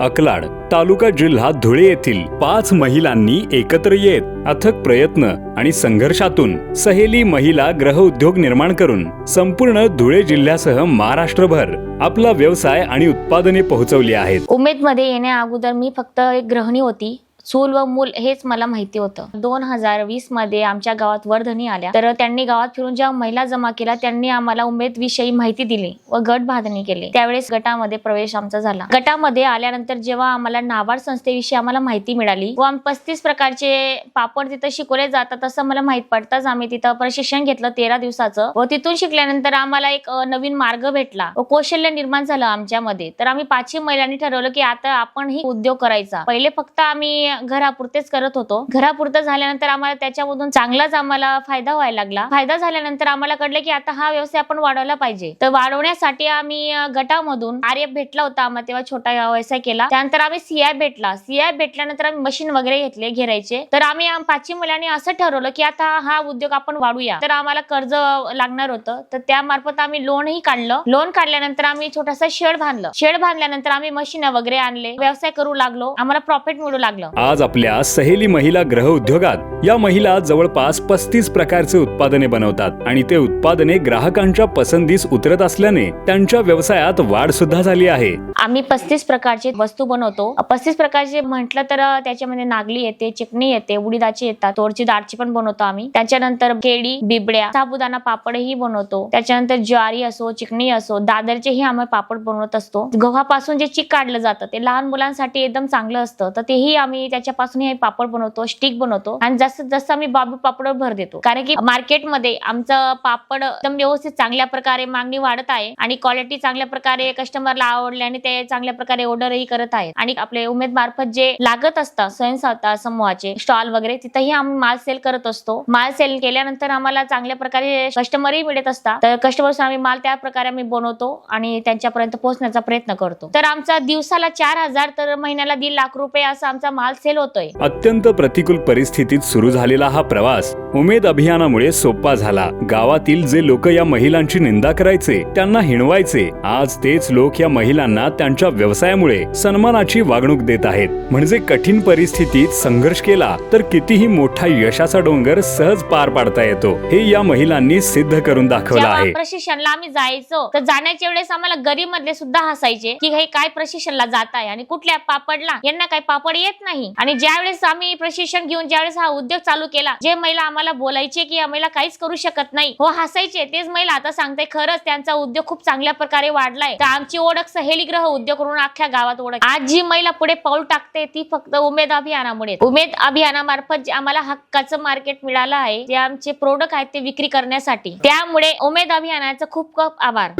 अकलाड तालुका जिल्हा धुळे येथील पाच महिलांनी एकत्र येत अथक प्रयत्न आणि संघर्षातून सहेली महिला ग्रह उद्योग निर्माण करून संपूर्ण धुळे जिल्ह्यासह महाराष्ट्रभर आपला व्यवसाय आणि उत्पादने पोहोचवली आहेत. उमेदमध्ये येण्या अगोदर मी फक्त एक गृहिणी होती. चूल व मूल हेच मला माहिती होतं. दोन हजार वीसमध्ये आमच्या गावात वर्धनी आल्या. तर त्यांनी गावात फिरून ज्या महिला जमा केल्या त्यांनी आम्हाला उमेद विषयी माहिती दिली व गट बांधणी केली. त्यावेळेस गटामध्ये प्रवेश आमचा झाला. गटामध्ये आल्यानंतर जेव्हा आम्हाला नाबार्ड संस्थेविषयी आम्हाला माहिती मिळाली व आम्ही पस्तीस प्रकारचे पापड तिथं शिकवले जातात असं मला माहीत पडताच आम्ही तिथं प्रशिक्षण घेतलं तेरा दिवसाचं व तिथून शिकल्यानंतर आम्हाला एक नवीन मार्ग भेटला व कौशल्य निर्माण झालं आमच्यामध्ये. तर आम्ही पाचवी महिलांनी ठरवलं की आता आपणही उद्योग करायचा. पहिले फक्त आम्ही घरापुरतेच करत होतो. घरापुरतं झाल्यानंतर आम्हाला त्याच्यामधून चांगलाच आम्हाला फायदा व्हायला लागला. फायदा झाल्यानंतर आम्हाला कळलं की आता हा व्यवसाय आपण वाढवला पाहिजे. तर वाढवण्यासाठी आम्ही गटामधून आर्य भेटला होता आम्हाला तेव्हा छोटा व्यवसाय केला. त्यानंतर आम्ही सीआय भेटला. सीआय भेटल्यानंतर आम्ही मशीन वगैरे घेतले घेरायचे. तर आम्ही पाचवी मुलांनी असं ठरवलं की आता हा उद्योग आपण वाढूया. तर आम्हाला कर्ज लागणार होतं. तर त्यामार्फत आम्ही लोनही काढलं. लोन काढल्यानंतर आम्ही छोटासा शेड बांधलं. शेड बांधल्यानंतर आम्ही मशीन वगैरे आणले. व्यवसाय करू लागलो. आम्हाला प्रॉफिट मिळू लागलं. आज आपल्या सहेली महिला ग्रह उद्योगात या महिला जवळपास पस्तीस प्रकारचे उत्पादने बनवतात आणि ते उत्पादने ग्राहकांच्या पसंतीस उतरत असल्याने त्यांच्या व्यवसायात वाढ सुद्धा झाली आहे. आम्ही पस्तीस प्रकारचे वस्तू बनवतो. पस्तीस प्रकारचे म्हटलं तर त्याच्यामध्ये नागली येते चिकणी येते उडीदाची येतात तोरची दाळची पण बनवतो आम्ही. त्याच्यानंतर केळी बिबड्या साबुदाणा पापडही बनवतो. त्याच्यानंतर ज्वारी असो चिकणी असो दादरचेही आम्ही पापड बनवत असतो. गव्हापासून जे चिक काढलं जातं ते लहान मुलांसाठी एकदम चांगलं असतं. तर तेही आम्ही त्याच्यापासून हे पापड बनवतो स्टिक बनवतो. आणि जास्तीत जास्त आम्ही बाबू पापडवर भर देतो. कारण की मार्केटमध्ये आमचं पापड एकदम व्यवस्थित चांगल्या प्रकारे मागणी वाढत आहे. आणि क्वालिटी चांगल्या प्रकारे कस्टमरला आवडली आणि ते चांगल्या प्रकारे ऑर्डरही करत आहेत. आणि आपले उमेद मार्फत जे लागत असतात स्वयंसहायता समूहाचे स्टॉल वगैरे तिथंही आम्ही माल सेल करत असतो. माल सेल केल्यानंतर आम्हाला चांगल्या प्रकारे कस्टमरही मिळत असतात. तर कस्टमर्स आम्ही माल त्या प्रकारे आम्ही बनवतो आणि त्यांच्यापर्यंत पोहोचण्याचा प्रयत्न करतो. तर आमचा दिवसाला चार हजार तर महिन्याला दीड लाख रुपये असा आमचा माल सेल होतोय. अत्यंत प्रतिकूल परिस्थितीत सुरू झालेला हा प्रवास उमेद अभियानामुळे सोपा झाला. गावातील जे लोक या महिलांची निंदा करायचे त्यांना हिणवायचे. आज तेच लोक या महिलांना त्यांच्या व्यवसायामुळे सन्मानाची वागणूक देत आहेत. म्हणजे कठीण परिस्थितीत संघर्ष केला तर कितीही मोठा यशाचा डोंगर सहज पार पाडता येतो. हे या महिलांनी सिद्ध करून दाखवलं आहे. प्रशिक्षणला आम्ही जायचो तर जाण्याच्या वेळेस आम्हाला गरीब मधले सुद्धा हसायचे की हे काय प्रशिक्षणला जात आहे आणि कुठल्या पापडला? यांना काय पापड येत नाही. आणि ज्यावेळेस आम्ही प्रशिक्षण घेऊन ज्यावेळेस हा उद्योग चालू केला जे महिला आम्हाला बोलायचे की आम्हाला काहीच करू शकत नाही हो हसायचे. तेच महिला आता सांगते खरंच त्यांचा उद्योग खूप चांगल्या प्रकारे वाढलाय. तर आमची ओळख सहेली ग्रह उद्योग करून अख्ख्या गावात ओळख आज जी महिला पुढे पाऊल टाकते ती फक्त उमेद अभियानामुळे उमेद अभियानामार्फत जे आम्हाला हक्काचं मार्केट मिळालं आहे जे आमचे प्रोडक्ट आहेत ते विक्री करण्यासाठी. त्यामुळे उमेद अभियानाचा खूप खूप आभार.